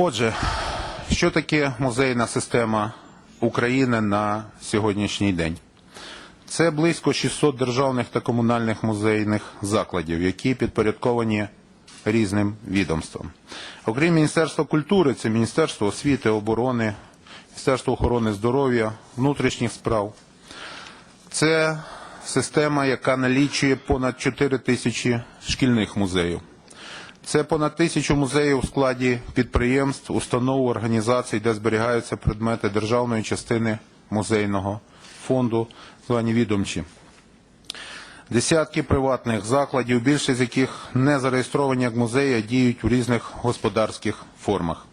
Отже, що таке музейна система України на сьогоднішній день? Це близько 600 державних та комунальних музейних закладів, які підпорядковані різним відомствам. Окрім Міністерства культури, це Міністерство освіти, оборони, Міністерство охорони здоров'я, внутрішніх справ. Це система, яка налічує понад 4 тисячі шкільних музеїв. Це понад тисячу музеїв у складі підприємств, установ, організацій, де зберігаються предмети державної частини музейного фонду, звані відомчі. Десятки приватних закладів, більшість з яких не зареєстровані як музеї, а діють у різних господарських формах.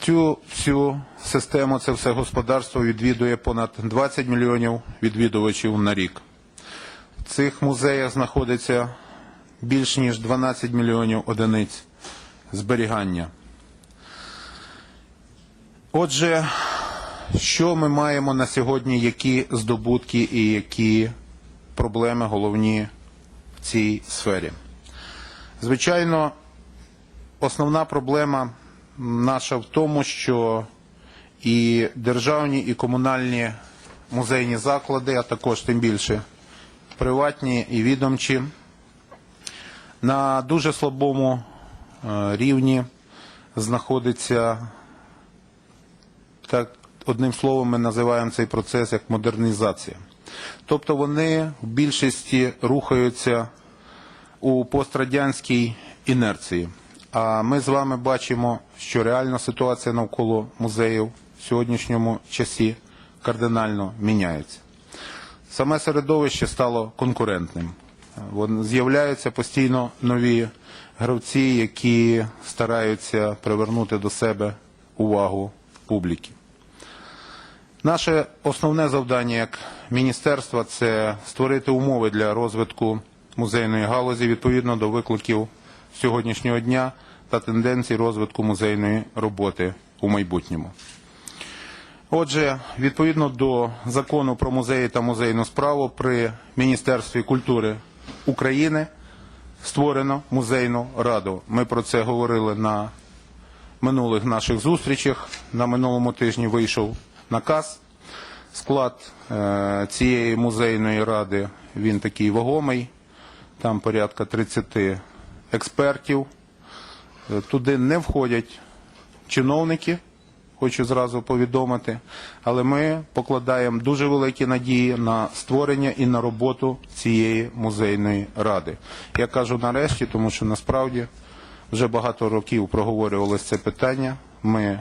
Цю всю систему, це все господарство відвідує понад 20 мільйонів відвідувачів на рік. В цих музеях знаходиться більш ніж 12 мільйонів одиниць зберігання. Отже, що ми маємо на сьогодні, які здобутки і які проблеми головні в цій сфері? Звичайно, основна проблема наша в тому, що і державні, і комунальні музейні заклади, а також тим більше приватні і відомчі, на дуже слабому е, рівні знаходиться, так одним словом, ми називаємо цей процес як модернізація. Тобто вони в більшості рухаються у пострадянській інерції. А ми з вами бачимо, що реальна ситуація навколо музеїв в сьогоднішньому часі кардинально міняється. Саме середовище стало конкурентним. З'являються постійно нові гравці, які стараються привернути до себе увагу публіки. Наше основне завдання як міністерства це створити умови для розвитку музейної галузі відповідно до викликів сьогоднішнього дня та тенденцій розвитку музейної роботи у майбутньому. Отже, відповідно до закону про музеї та музейну справу при Міністерстві культури України створено музейну раду. Ми про це говорили на минулих наших зустрічах. На минулому тижні вийшов наказ. Склад е, цієї музейної ради він такий вагомий. Там порядка 30 експертів. Е, Туди не входять чиновники, хочу зразу повідомити, але ми покладаємо дуже великі надії на створення і на роботу цієї музейної ради. Я кажу нарешті, тому що насправді вже багато років проговорювалося це питання. Ми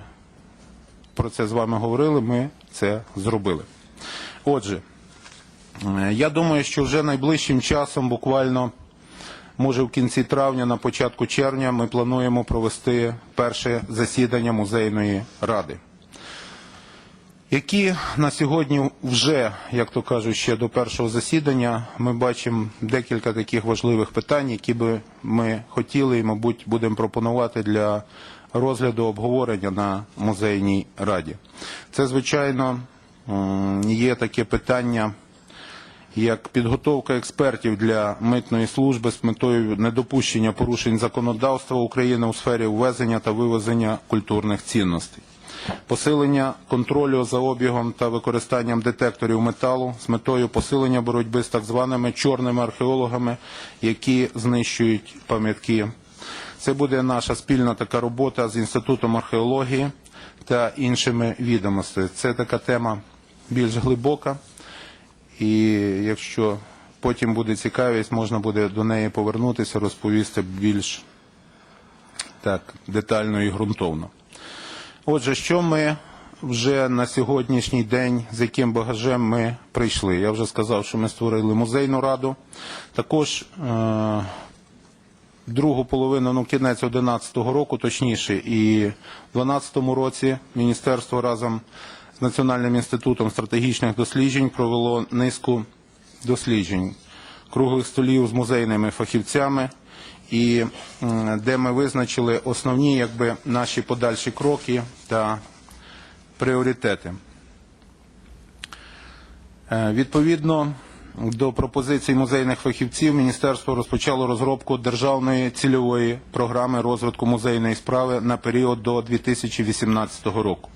про це з вами говорили, ми це зробили. Отже, е, я думаю, що вже найближчим часом, буквально, може в кінці травня, на початку червня, ми плануємо провести перше засідання музейної ради. Які на сьогодні вже, як то кажуть, ще до першого засідання, ми бачимо декілька таких важливих питань, які би ми хотіли і, мабуть, будемо пропонувати для розгляду обговорення на музейній раді. Це, звичайно, є таке питання, як підготовка експертів для митної служби з метою недопущення порушень законодавства України у сфері ввезення та вивезення культурних цінностей. Посилення контролю за обігом та використанням детекторів металу з метою посилення боротьби з так званими чорними археологами, які знищують пам'ятки. Це буде наша спільна така робота з Інститутом археології та іншими відомостями. Це така тема більш глибока, і якщо потім буде цікавість, можна буде до неї повернутися, розповісти більш так детально і ґрунтовно. Отже, що ми вже на сьогоднішній день, з яким багажем ми прийшли? Я вже сказав, що ми створили музейну раду. Також е- другу половину, ну кінець 2011 року, точніше, і в 2012 році міністерство разом з Національним інститутом стратегічних досліджень провело низку досліджень, круглих столів з музейними фахівцями, і де ми визначили основні якби, наші подальші кроки та пріоритети. Е, Відповідно, до пропозицій музейних фахівців міністерство розпочало розробку державної цільової програми розвитку музейної справи на період до 2018 року.